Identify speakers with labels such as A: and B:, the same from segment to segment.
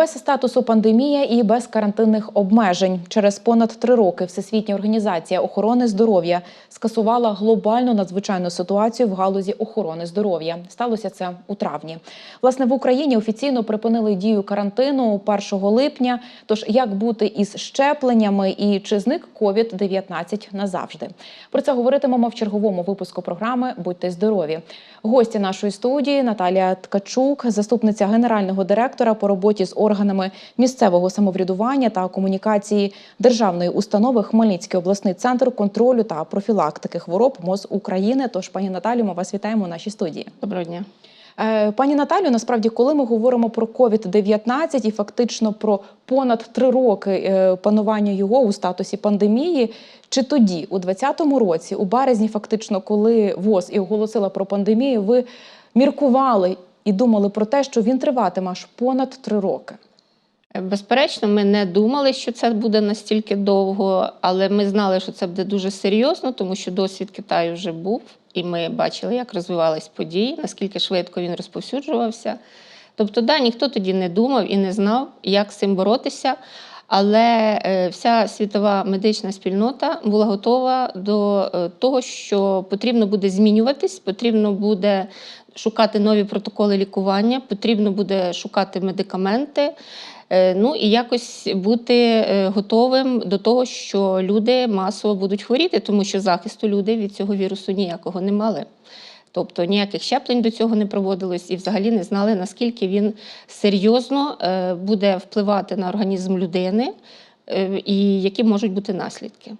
A: Без статусу пандемія і без карантинних обмежень через понад три роки Всесвітня організація охорони здоров'я скасувала глобальну надзвичайну ситуацію в галузі охорони здоров'я. Сталося це у травні. Власне в Україні офіційно припинили дію карантину 1 липня. Тож як бути із щепленнями і чи зник COVID-19 назавжди? Про це говоритимемо в черговому випуску програми Будьте здорові. Гості нашої студії Наталія Ткачук, заступниця генерального директора по роботі з органами місцевого самоврядування та комунікації державної установи Хмельницький обласний центр контролю та профілактики хвороб МОЗ України. Тож, пані Наталію, ми вас вітаємо в нашій студії.
B: Доброго дня.
A: Е, Пані Наталю, насправді, коли ми говоримо про COVID-19 і фактично про понад три роки е, панування його у статусі пандемії, чи тоді, у 2020 році, у березні, фактично, коли ВОЗ і оголосила про пандемію, ви міркували і думали про те, що він триватиме аж понад три роки?
B: Безперечно, ми не думали, що це буде настільки довго, але ми знали, що це буде дуже серйозно, тому що досвід Китаю вже був, і ми бачили, як розвивались події, наскільки швидко він розповсюджувався. Тобто, да, ніхто тоді не думав і не знав, як з цим боротися. Але е, вся світова медична спільнота була готова до е, того, що потрібно буде змінюватись, потрібно буде шукати нові протоколи лікування, потрібно буде шукати медикаменти. Е, Ну і якось бути е, готовим до того, що люди масово будуть хворіти, тому що захисту люди від цього вірусу ніякого не мали. Тобто ніяких щеплень до цього не проводилось і взагалі не знали, наскільки він серйозно е, буде впливати на організм людини і які можуть бути наслідки.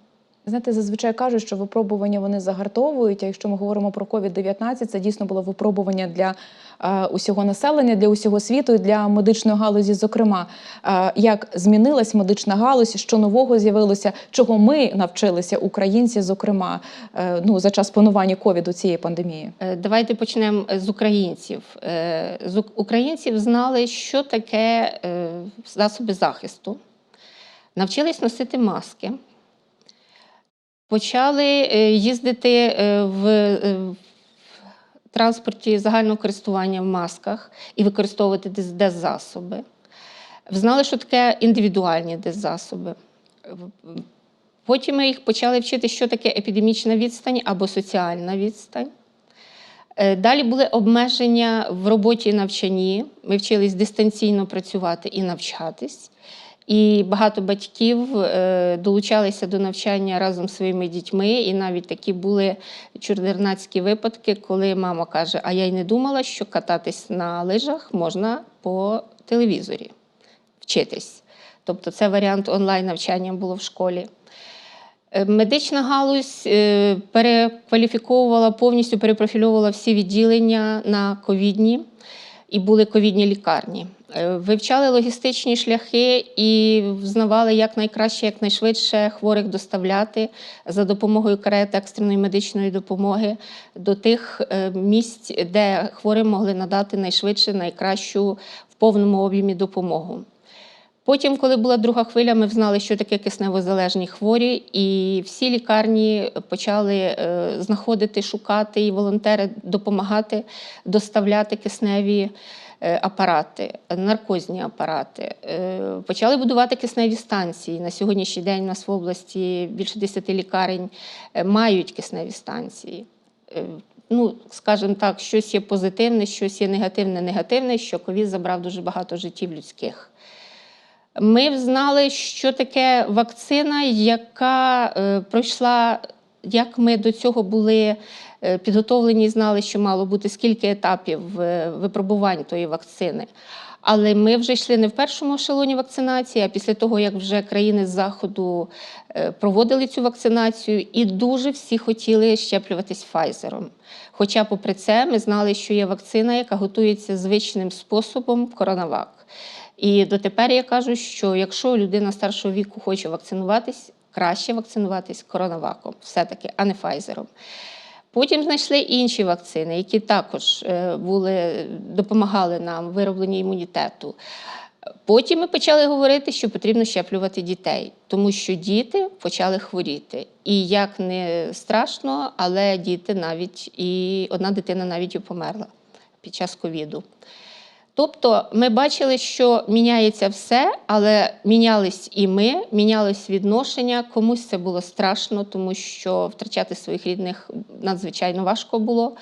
A: Знаєте, зазвичай кажуть, що випробування вони загартовують. А якщо ми говоримо про COVID-19, це дійсно було випробування для е, усього населення, для усього світу і для медичної галузі. Зокрема, е, як змінилась медична галузь, що нового з'явилося, чого ми навчилися, українці, зокрема, е, ну за час панування ковіду цієї пандемії.
B: Е, Давайте почнемо з українців. Е, З українців знали, що таке е, засоби захисту, навчились носити маски, почали е, їздити е, в е, транспорті загального користування в масках і використовувати дез- деззасоби. Знали, що таке індивідуальні деззасоби. Потім ми їх почали вчити, що таке епідемічна відстань або соціальна відстань. Далі були обмеження в роботі і навчанні. Ми вчились дистанційно працювати і навчатись. І багато батьків е, долучалися до навчання разом з своїми дітьми. І навіть такі були чудернацькі випадки, коли мама каже: А я й не думала, що кататись на лижах можна по телевізорі, вчитись. Тобто, це варіант онлайн-навчання було в школі. Е, Медична галузь е, перекваліфіковувала повністю перепрофільовувала всі відділення на ковідні і були ковідні лікарні. Е, Вивчали логістичні шляхи і взнавали, як найкраще, як найшвидше хворих доставляти за допомогою карет екстреної медичної допомоги до тих е, місць, де хворим могли надати найшвидше, найкращу в повному об'ємі допомогу. Потім, коли була друга хвиля, ми знали, що таке кисневозалежні хворі, і всі лікарні почали е, знаходити, шукати, і волонтери допомагати доставляти кисневі апарати, наркозні апарати. Е, Почали будувати кисневі станції. На сьогоднішній день у нас в області більше 10 лікарень е, мають кисневі станції. Е, Ну, скажімо так, щось є позитивне, щось є негативне, негативне, що ковід забрав дуже багато життів людських. Ми знали, що таке вакцина, яка е, пройшла, як ми до цього були е, підготовлені, знали, що мало бути скільки етапів е, випробувань тої вакцини. Але ми вже йшли не в першому ешелоні вакцинації, а після того, як вже країни з Заходу е, проводили цю вакцинацію, і дуже всі хотіли щеплюватись Файзером. Хоча, попри це, ми знали, що є вакцина, яка готується звичним способом коронавак. І дотепер я кажу, що якщо людина старшого віку хоче вакцинуватись, краще вакцинуватись коронаваком, все-таки, а не Файзером. Потім знайшли інші вакцини, які також е, були, допомагали нам в виробленні імунітету. Потім ми почали говорити, що потрібно щеплювати дітей, тому що діти почали хворіти. І як не страшно, але діти навіть і одна дитина навіть і померла під час ковіду. Тобто ми бачили, що міняється все, але мінялись і ми, мінялись відношення. Комусь це було страшно, тому що втрачати своїх рідних надзвичайно важко було.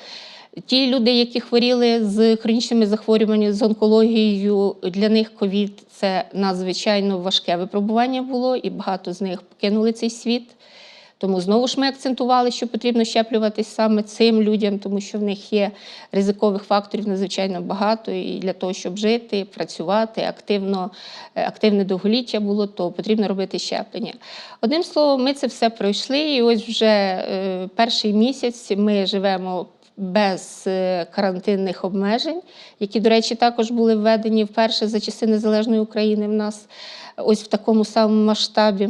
B: Ті люди, які хворіли з хронічними захворюваннями, з онкологією, для них ковід це надзвичайно важке випробування було, і багато з них покинули цей світ. Тому знову ж ми акцентували, що потрібно щеплюватись саме цим людям, тому що в них є ризикових факторів надзвичайно багато. І для того, щоб жити, працювати, активно, е, активне довголіття було, то потрібно робити щеплення. Одним словом, ми це все пройшли, і ось вже е, перший місяць ми живемо. Без е, карантинних обмежень, які, до речі, також були введені вперше за часи незалежної України в нас ось в такому самому масштабі.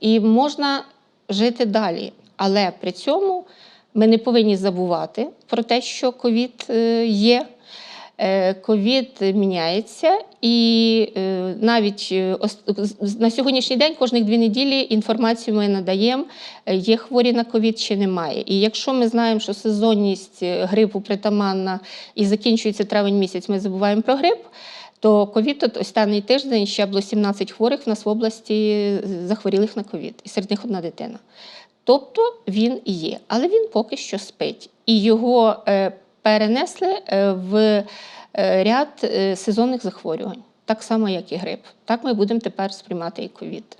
B: І можна жити далі. Але при цьому ми не повинні забувати про те, що ковід е, є. Е, Ковід міняється, і е, навіть на сьогоднішній день кожних дві неділі інформацію ми надаємо, є хворі на ковід чи немає. І якщо ми знаємо, що сезонність грипу притаманна і закінчується травень місяць, ми забуваємо про грип. То ковід от останній тиждень ще було 17 хворих в нас в області захворілих на ковід, і серед них одна дитина. Тобто він є, але він поки що спить. І його е, перенесли е, в е, ряд сезонних захворювань, так само, як і грип. Так ми будемо тепер сприймати і ковід.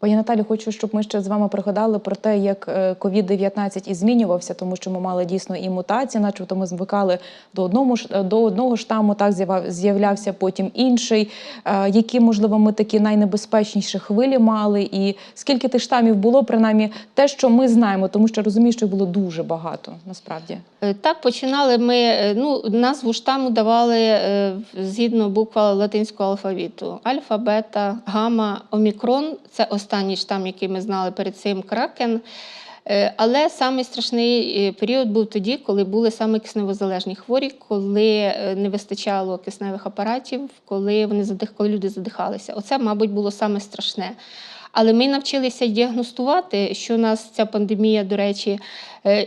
A: Пані Наталі, хочу, щоб ми ще з вами пригадали про те, як е, COVID-19 і змінювався, тому що ми мали дійсно і мутації, начебто ми звикали до одному е, до одного штаму, так з'являвся потім інший. Е, Які, можливо, ми такі найнебезпечніші хвилі мали, і скільки тих штамів було, принаймні те, що ми знаємо, тому що розумію, що їх було дуже багато насправді.
B: Е, Так, починали ми. е, Ну, назву штаму давали е, згідно буква латинського алфавіту: альфа, бета, гамма, омікрон це останній штам, який ми знали перед цим кракен. Е, Але самий страшний е, період був тоді, коли були саме кисневозалежні хворі, коли е, не вистачало кисневих апаратів, коли вони задих, коли люди задихалися. Оце, мабуть, було саме страшне. Але ми навчилися діагностувати, що нас ця пандемія, до речі,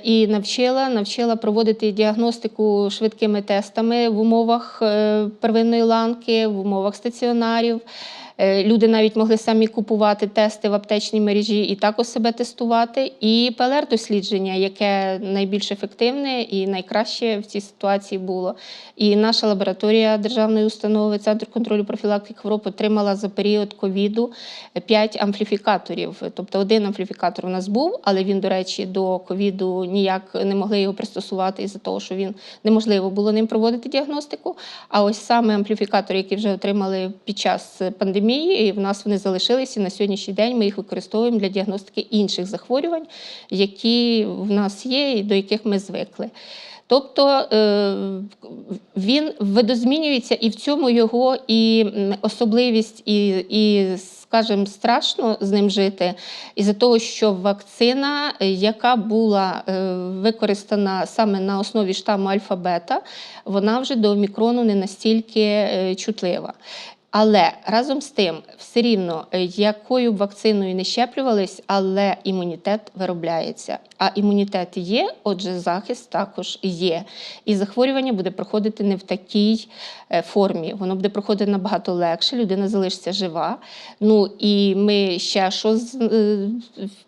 B: і навчила, навчила проводити діагностику швидкими тестами в умовах первинної ланки, в умовах стаціонарів. Е, Люди навіть могли самі купувати тести в аптечній мережі і також себе тестувати. І ПЛР-дослідження, яке найбільш ефективне і найкраще в цій ситуації було. І наша лабораторія державної установи, Центр контролю профілактики хвороб отримала за період ковіду 5 ампліфікаторів. Тобто один ампліфікатор у нас був, але він, до речі, до ковіду ніяк не могли його пристосувати із-за того, що він неможливо було ним проводити діагностику. А ось саме ампліфікатори, які вже отримали під час пандемії, і в нас вони залишилися. На сьогоднішній день ми їх використовуємо для діагностики інших захворювань, які в нас є і до яких ми звикли. Тобто е, він видозмінюється, і в цьому його і особливість, і, і скажімо, страшно з ним жити, із-за того, що вакцина, яка була е, використана саме на основі штаму альфа-бета, вона вже до омікрону не настільки е, чутлива. Але разом з тим, все рівно, е, якою б вакциною не щеплювались, але імунітет виробляється. А імунітет є, отже, захист також є. І захворювання буде проходити не в такій е, формі. Воно буде проходити набагато легше, людина залишиться жива. Ну і ми ще що е,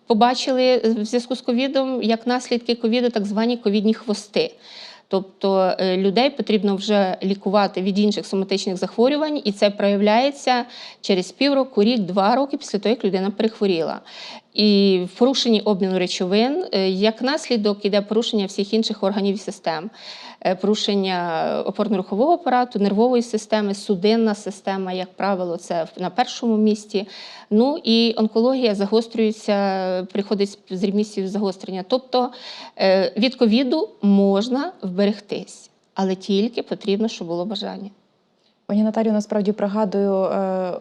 B: побачили в зв'язку з ковідом, як наслідки ковіду, так звані ковідні хвости. Тобто е, людей потрібно вже лікувати від інших соматичних захворювань, і це проявляється через півроку, рік, два роки після того, як людина перехворіла. І в порушенні обміну речовин, е, як наслідок, іде порушення всіх інших органів і систем, Е, порушення опорно-рухового апарату, нервової системи, судинна система, як правило, це на першому місці. Ну і онкологія загострюється, приходить з ремісією загострення. Тобто е, від ковіду можна вберегтись, але тільки потрібно, щоб було бажання.
A: Пані Наталію, насправді пригадую е,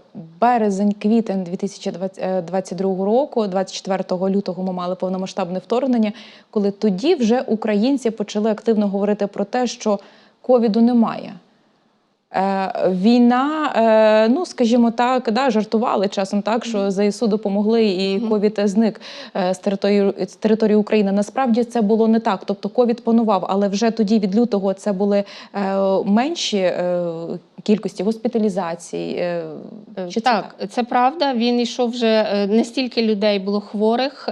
A: березень-квітень 2022 року, 24 лютого ми мали повномасштабне вторгнення, коли тоді вже українці почали активно говорити про те, що ковіду немає. Е, Війна, е, ну скажімо так, да, жартували часом так, що ЗСУ допомогли і ковід зник е, з території з території України. Насправді це було не так. Тобто ковід панував, але вже тоді від лютого це були менші кількості госпіталізацій. Чи це
B: так, це правда. Він йшов вже не стільки людей було хворих.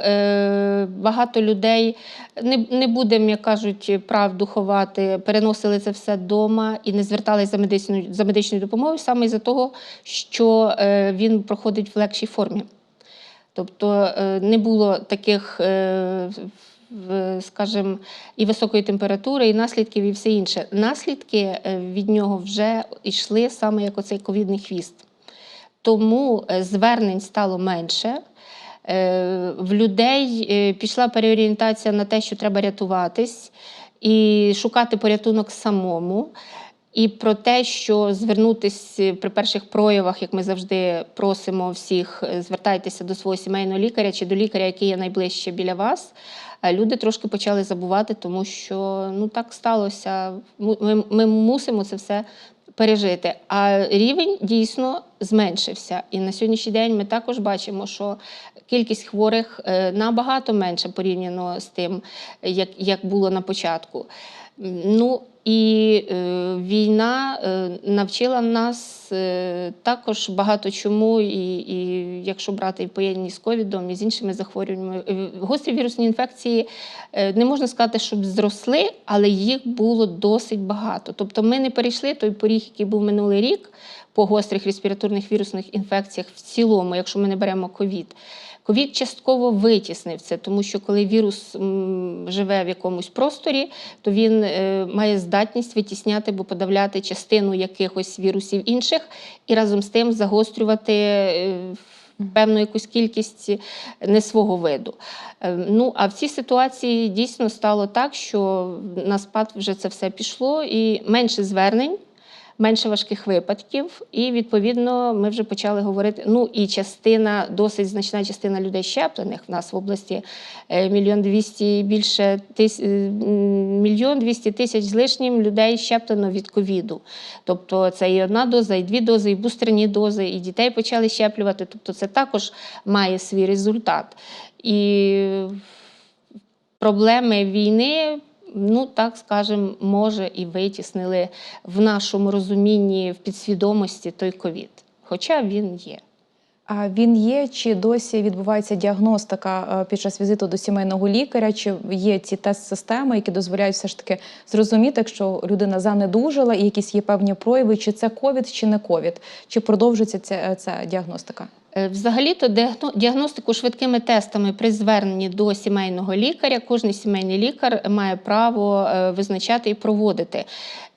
B: Багато людей не, не будемо, як кажуть, правду ховати, переносили це все вдома і не зверталися за медичною за медичною допомогою саме із-за того, що е, він проходить в легшій формі. Тобто е, не було таких, е, скажімо, і високої температури, і наслідків, і все інше. Наслідки від нього вже йшли саме як оцей ковідний хвіст. Тому звернень стало менше. Е, В людей е, пішла переорієнтація на те, що треба рятуватись і шукати порятунок самому. І про те, що звернутися при перших проявах, як ми завжди просимо всіх, е, звертайтеся до свого сімейного лікаря чи до лікаря, який є найближче біля вас. е, Люди трошки почали забувати, тому що ну так сталося. Ми, ми мусимо це все пережити. А рівень дійсно зменшився. І на сьогоднішній день ми також бачимо, що кількість хворих е, набагато менше порівняно з тим, як, як було на початку. Ну і е, війна е, навчила нас е, також багато чому, і, і якщо брати і поєднані з ковідом, і з іншими захворюваннями, гострі вірусні інфекції не можна сказати, щоб зросли, але їх було досить багато. Тобто ми не перейшли той поріг, який був минулий рік по гострих респіраторних вірусних інфекціях в цілому, якщо ми не беремо ковід. Ковід частково витіснив це, тому що коли вірус живе в якомусь просторі, то він е, має здатність витісняти або подавляти частину якихось вірусів інших і разом з тим загострювати е, певну якусь кількість не свого виду. Е, Ну а в цій ситуації дійсно стало так, що на спад вже це все пішло, і менше звернень менше важких випадків, і відповідно ми вже почали говорити. Ну і частина, досить значна частина людей щеплених в нас в області е, мільйон двісті більше тис, е, мільйон двісті тисяч з лишнім людей щеплено від ковіду. Тобто це і одна доза, і дві дози, і бустерні дози, і дітей почали щеплювати. Тобто це також має свій результат. І проблеми війни, ну так скажемо, може і витіснили в нашому розумінні в підсвідомості той ковід. Хоча він є.
A: Він є чи досі відбувається діагностика е, під час візиту до сімейного лікаря? Чи є ці тест-системи, які дозволяють все ж таки зрозуміти, якщо людина занедужила і якісь є певні прояви, чи це ковід, чи не ковід, чи продовжується ця, ця діагностика?
B: Е, Взагалі-то діагностику швидкими тестами при зверненні до сімейного лікаря, кожен сімейний лікар має право е, визначати і проводити.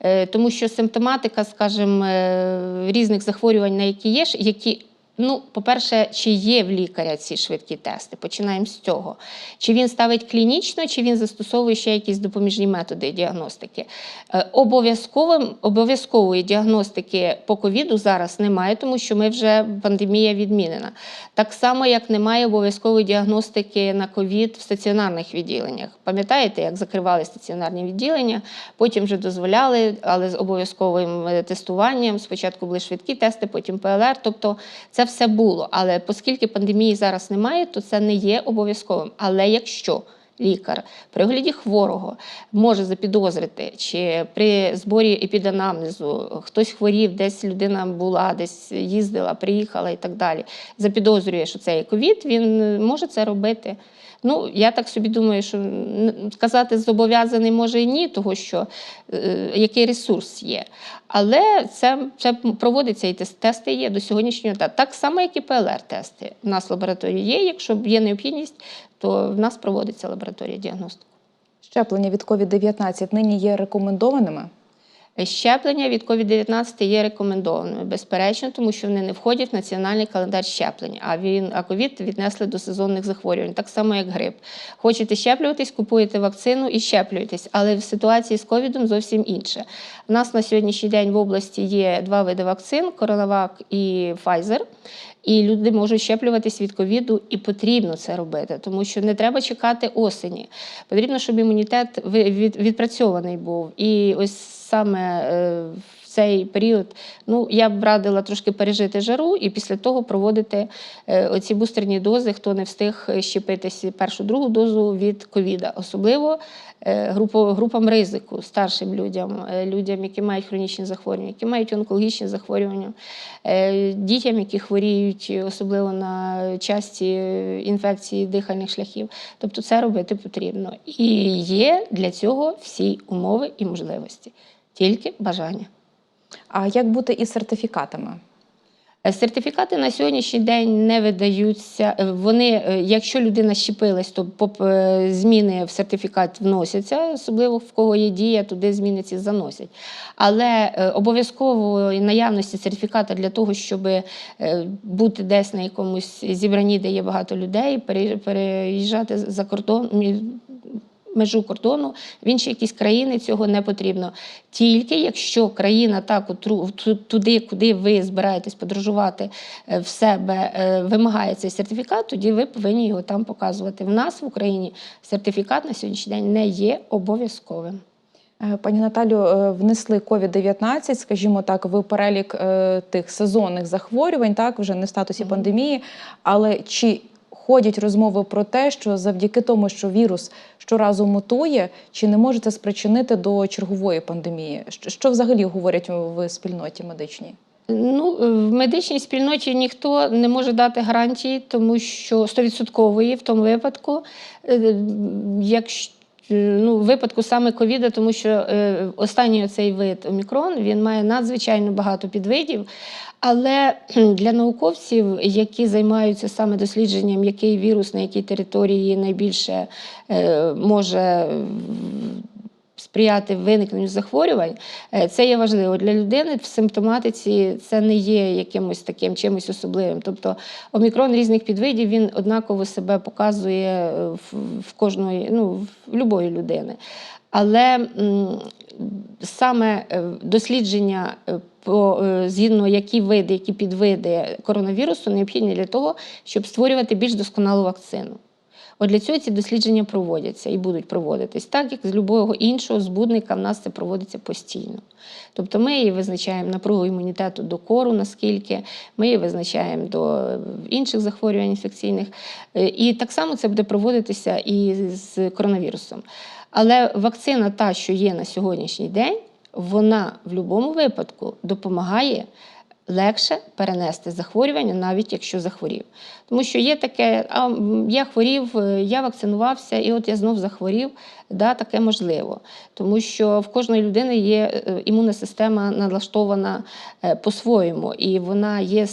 B: Е, Тому що симптоматика, скажімо, е, різних захворювань, на які є, які Ну, по-перше, чи є в лікаря ці швидкі тести? Починаємо з цього. Чи він ставить клінічно, чи він застосовує ще якісь допоміжні методи діагностики? Е, Обов'язковим обов'язкової діагностики по ковіду зараз немає, тому що ми вже пандемія відмінена. Так само, як немає обов'язкової діагностики на ковід в стаціонарних відділеннях. Пам'ятаєте, як закривали стаціонарні відділення, потім вже дозволяли, але з обов'язковим е, тестуванням. Спочатку були швидкі тести, потім ПЛР. Тобто це все було. Але оскільки пандемії зараз немає, то це не є обов'язковим. Але якщо лікар при огляді хворого може запідозрити, чи при зборі епіданамнезу хтось хворів, десь людина була, десь їздила, приїхала і так далі. Запідозрює, що це є ковід, він може це робити. Ну, я так собі думаю, що сказати зобов'язаний може і ні, того що е, який ресурс є. Але це, це проводиться і тес- тести є до сьогоднішнього дня. Так само, як і ПЛР-тести. У нас лабораторії є. Якщо є необхідність, то в нас проводиться лабораторія діагностики.
A: Щеплення від COVID-19 нині є рекомендованими.
B: Щеплення від COVID-19 є рекомендованими, безперечно, тому що вони не входять в національний календар щеплень. А він а ковід віднесли до сезонних захворювань, так само як грип. Хочете щеплюватись, купуєте вакцину і щеплюєтесь. Але в ситуації з ковідом зовсім інше. У нас на сьогоднішній день в області є два види вакцин: коронавак і Pfizer. І люди можуть щеплюватись від ковіду, і потрібно це робити, тому що не треба чекати осені. Потрібно, щоб імунітет відпрацьований був. І ось саме е, в цей період, ну я б радила трошки пережити жару і після того проводити е, оці бустерні дози, хто не встиг щепитися першу другу дозу від ковіда, особливо е, групам ризику, старшим людям, людям, які мають хронічні захворювання, які мають онкологічні захворювання, дітям, які хворіють, особливо на часті інфекції дихальних шляхів. Тобто це робити потрібно. І є для цього всі умови і можливості, тільки бажання.
A: А як бути із сертифікатами?
B: Е, Сертифікати на сьогоднішній день не видаються. Е, Вони, е, якщо людина щепилась, то зміни в сертифікат вносяться, особливо в кого є дія, туди зміни ці заносять. Але обов'язкової наявності сертифіката для того, щоб бути десь на якомусь зібранні, де є багато людей, переїжджати за кордон. Межу кордону в інші якісь країни цього не потрібно. Тільки якщо країна так туди, куди ви збираєтесь подорожувати е, в себе, е, вимагає цей сертифікат, тоді ви повинні його там показувати. В нас в Україні сертифікат на сьогоднішній день не є обов'язковим.
A: Е, Пані Наталю, внесли COVID-19, скажімо так, в перелік тих сезонних захворювань, так вже не в статусі
B: Мгм.
A: пандемії. Але чи ходять розмови про те, що завдяки тому, що вірус щоразу мутує, чи не може це спричинити до чергової пандемії? Що, взагалі говорять в спільноті медичній?
B: Ну, в медичній спільноті ніхто не може дати гарантії, тому що 100% в тому випадку, е, якщо ну, в випадку саме ковіда, тому що е, останній цей вид омікрон він має надзвичайно багато підвидів. Але для науковців, які займаються саме дослідженням, який вірус на якій території найбільше е, може сприяти виникненню захворювань, е, це є важливо. Для людини в симптоматиці це не є якимось таким чимось особливим. Тобто омікрон різних підвидів він однаково себе показує е, в, кожної, ну, в будь-якої людини. Але саме е, дослідження по згідно які види, які підвиди коронавірусу необхідні для того, щоб створювати більш досконалу вакцину. От для цього ці дослідження проводяться і будуть проводитись, так як з любого іншого збудника в нас це проводиться постійно. Тобто ми її визначаємо напругу імунітету до кору, наскільки, ми її визначаємо до е, інших захворювань інфекційних. Е, І так само це буде проводитися і з коронавірусом. Але вакцина, та, що є на сьогоднішній день, вона в будь-якому випадку допомагає легше перенести захворювання, навіть якщо захворів. Тому що є таке, а я хворів, е, я вакцинувався, і от я знов захворів. Да, таке можливо. Тому що в кожної людини є е, імунна система налаштована е, по-своєму, і вона є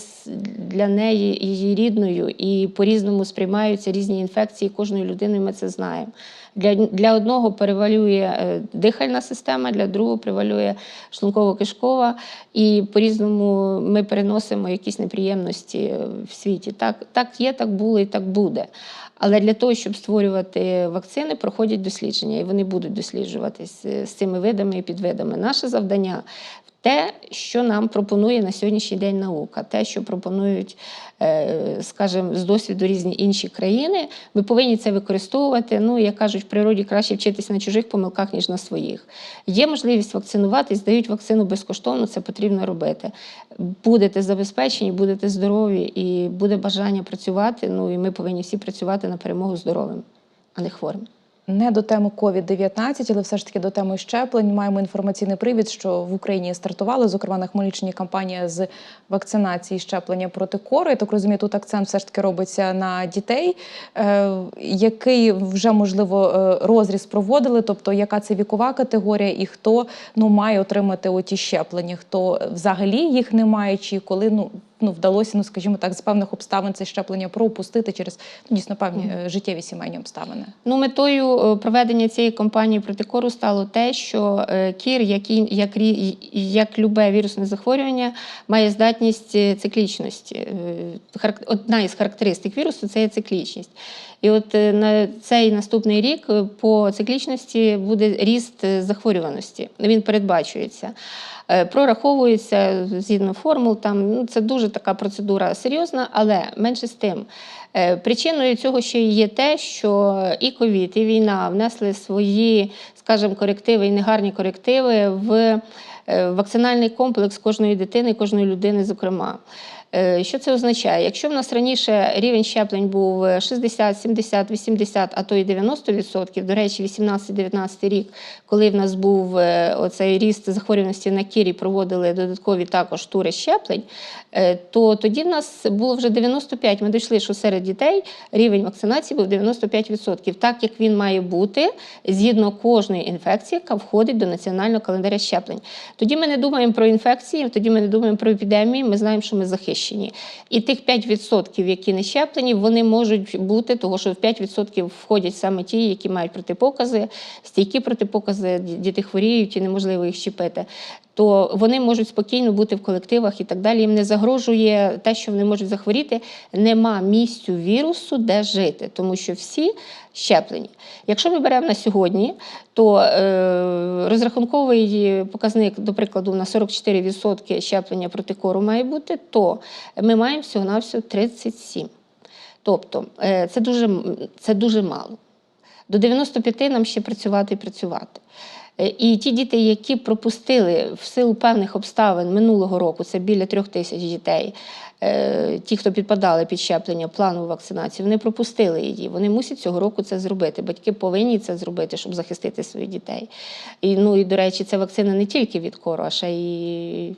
B: для неї її рідною, і по-різному сприймаються різні інфекції кожною людиною. Ми це знаємо. Для, для одного перевалює е, дихальна система, для другого перевалює шлунково-кишкова, і по-різному ми переносимо якісь неприємності е, в світі. Так, так є, так було і так буде. Але для того, щоб створювати вакцини, проходять дослідження, і вони будуть досліджуватись е, з цими видами і підвидами. Наше завдання те, що нам пропонує на сьогоднішній день наука, те, що пропонують, е, скажімо, з досвіду різні інші країни, ми повинні це використовувати. Ну, як кажуть, в природі краще вчитися на чужих помилках, ніж на своїх. Є можливість вакцинуватись, дають вакцину безкоштовно, це потрібно робити. Будете забезпечені, будете здорові і буде бажання працювати. Ну і ми повинні всі працювати на перемогу здоровим, а не хворим.
A: Не до теми COVID-19, але все ж таки до теми щеплень. Маємо інформаційний привід, що в Україні стартували, зокрема на Хмельниччині, кампанія з вакцинації щеплення проти кору. Я так розумію, тут акцент все ж таки робиться на дітей. Е, який вже можливо е, розріз проводили? Тобто, яка це вікова категорія, і хто ну має отримати оті щеплення? Хто взагалі їх не має, чи коли ну. Ну, вдалося, ну скажімо так, з певних обставин це щеплення пропустити через ну, дійсно певні е, життєві сімейні обставини.
B: Ну, метою е, проведення цієї кампанії проти кору стало те, що е, кір, як, як, як любе вірусне захворювання, має здатність циклічності. Одна із характеристик вірусу це є циклічність. І от на цей наступний рік по циклічності буде ріст захворюваності. Він передбачується. Е, Прораховується згідно формул. Там ну це дуже така процедура серйозна, але менше з тим. Е, Причиною цього ще є те, що і ковід, і війна внесли свої, скажімо, корективи і негарні корективи в е, вакцинальний комплекс кожної дитини, кожної людини, зокрема. Е, Що це означає? Якщо в нас раніше рівень щеплень був 60, 70, 80, а то й 90%, до речі, 18-19 рік, коли в нас був е, оцей ріст захворюваності на кірі, проводили додаткові також тури щеплень, е, то тоді в нас було вже 95. Ми дійшли, що серед дітей рівень вакцинації був 95%, так як він має бути згідно кожної інфекції, яка входить до національного календаря щеплень. Тоді ми не думаємо про інфекції, тоді ми не думаємо про епідемії, ми знаємо, що ми захищені. І тих 5%, які не щеплені, вони можуть бути, того що в 5% входять саме ті, які мають протипокази, стійкі протипокази, діти хворіють і неможливо їх щепити. То вони можуть спокійно бути в колективах і так далі. Їм не загрожує те, що вони можуть захворіти. Нема місцю вірусу, де жити, тому що всі щеплені. Якщо ми беремо на сьогодні, то е, розрахунковий показник, до прикладу, на 44% щеплення проти кору має бути, то ми маємо всього-навсього 37. Тобто е, це дуже, це дуже мало. До 95 нам ще працювати і працювати. Е, І ті діти, які пропустили в силу певних обставин минулого року, це біля трьох тисяч дітей, е, ті, хто підпадали під щеплення планову вакцинацію, вони пропустили її. Вони мусять цього року це зробити. Батьки повинні це зробити, щоб захистити своїх дітей. І, ну, і, до речі, це вакцина не тільки від кору, а ще й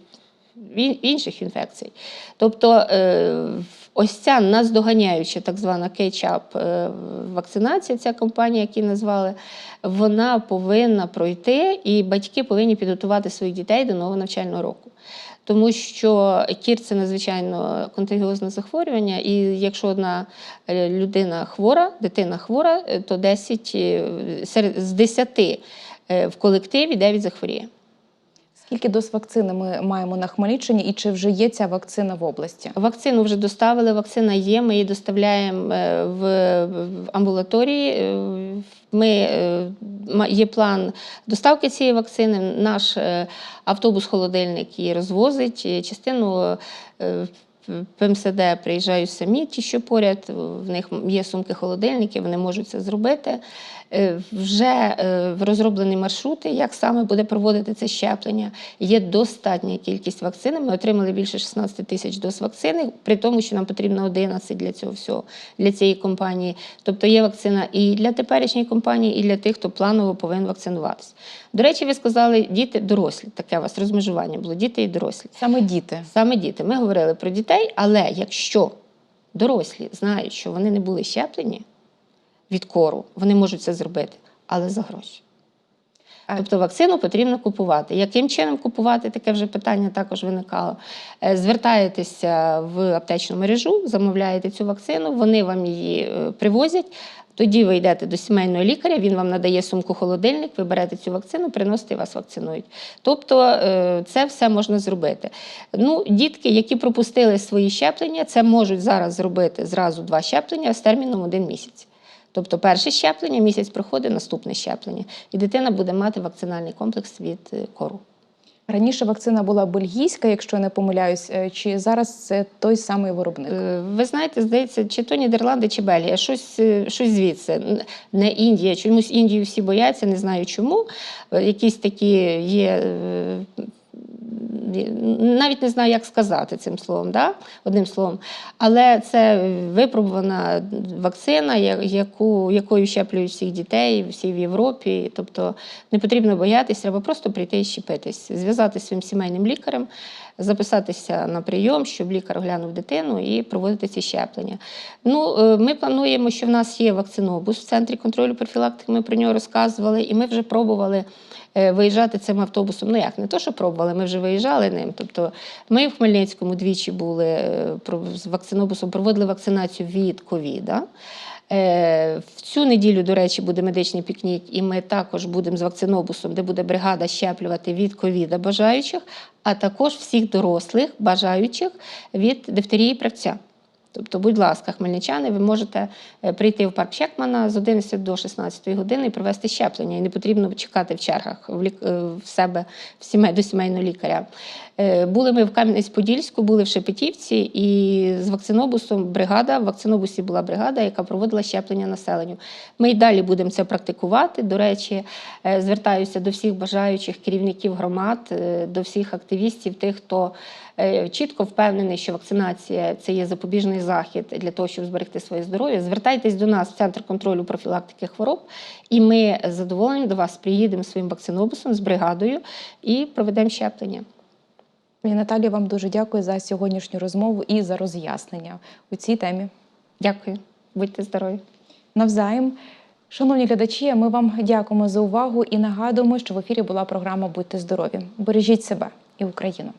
B: інших інфекцій. Тобто е, ось ця наздоганяюча так звана кейчап е, вакцинація, ця компанія, яку назвали, вона повинна пройти, і батьки повинні підготувати своїх дітей до нового навчального року. Тому що кір це надзвичайно контагіозне захворювання, і якщо одна е, людина хвора, дитина хвора, е, то 10, е, серед- з 10 е, в колективі 9 захворіє.
A: Скільки доз вакцини ми маємо на Хмельниччині і чи вже є ця вакцина в області?
B: Вакцину вже доставили, вакцина є. Ми її доставляємо е, в, амбулаторії. Е, Ми, е, є план доставки цієї вакцини. Наш е, автобус-холодильник її розвозить. Частину ПМСД приїжджають самі, ті, що поряд. В них є сумки-холодильники, вони можуть це зробити. Е, Вже е, розроблені маршрути, як саме буде проводити це щеплення. Є достатня кількість вакцини. Ми отримали більше 16 тисяч доз вакцини, при тому, що нам потрібно 11 для цього всього, для цієї компанії. Тобто є вакцина і для теперішньої компанії, і для тих, хто планово повинен вакцинуватися. До речі, ви сказали діти дорослі. Таке у вас розмежування було діти і дорослі.
A: Саме діти.
B: Саме діти. Ми говорили про дітей, але якщо дорослі знають, що вони не були щеплені від кору, вони можуть це зробити, але за гроші. Тобто вакцину потрібно купувати. Яким чином купувати? Таке вже питання також виникало. Е, Звертаєтеся в аптечну мережу, замовляєте цю вакцину, вони вам її е, привозять. Тоді ви йдете до сімейного лікаря, він вам надає сумку-холодильник, ви берете цю вакцину, приносите і вас вакцинують. Тобто е, це все можна зробити. Ну, дітки, які пропустили свої щеплення, це можуть зараз зробити зразу два щеплення з терміном один місяць. Тобто перше щеплення, місяць проходить, наступне щеплення. І дитина буде мати вакцинальний комплекс від е, кору.
A: Раніше вакцина була бельгійська, якщо не помиляюсь, е, чи зараз це той самий виробник?
B: Е, Ви знаєте, здається, чи то Нідерланди, чи Бельгія, щось, щось звідси. Не Індія. Чомусь Індію всі бояться, не знаю чому. Якісь такі є. Навіть не знаю, як сказати цим словом, да? одним словом. Але це випробувана вакцина, яку, якою щеплюють всіх дітей, всі в Європі. Тобто не потрібно боятися, треба просто прийти і щепитись, зв'язатися зі своїм сімейним лікарем, записатися на прийом, щоб лікар оглянув дитину і проводити ці щеплення. Ну, е, ми плануємо, що в нас є вакцинобус в центрі контролю профілактики. Ми про нього розказували, і ми вже пробували. е, Виїжджати цим автобусом, ну як не то, що пробували, ми вже виїжджали ним. Тобто ми в Хмельницькому двічі були е, з вакцинобусом, проводили вакцинацію від ковіда. В цю неділю, до речі, буде медичний пікнік, і ми також будемо з вакцинобусом, де буде бригада щеплювати від ковіда бажаючих, а також всіх дорослих бажаючих від дифтерії правця. Тобто, будь ласка, хмельничани, ви можете е, прийти в парк Чекмана з 11 до 16 години і провести щеплення. І не потрібно чекати в чергах в, лік... е, в себе в сімей... до сімейного лікаря. Е, Були ми в Кам'янець-Подільську, були в Шепетівці, і з вакцинобусом бригада, в вакцинобусі була бригада, яка проводила щеплення населенню. Ми й далі будемо це практикувати. До речі, звертаюся до всіх бажаючих керівників громад, до всіх активістів, тих, хто чітко впевнений, що вакцинація це є запобіжний захід для того, щоб зберегти своє здоров'я. Звертайтесь до нас в центр контролю профілактики хвороб, і ми з задоволенням до вас приїдемо своїм вакцинобусом з бригадою і проведемо щеплення.
A: Пані Наталі, вам дуже дякую за сьогоднішню розмову і за роз'яснення у цій темі.
B: Дякую, будьте здорові.
A: Навзаєм. Шановні глядачі, ми вам дякуємо за увагу і нагадуємо, що в ефірі була програма Будьте здорові. Бережіть себе і Україну.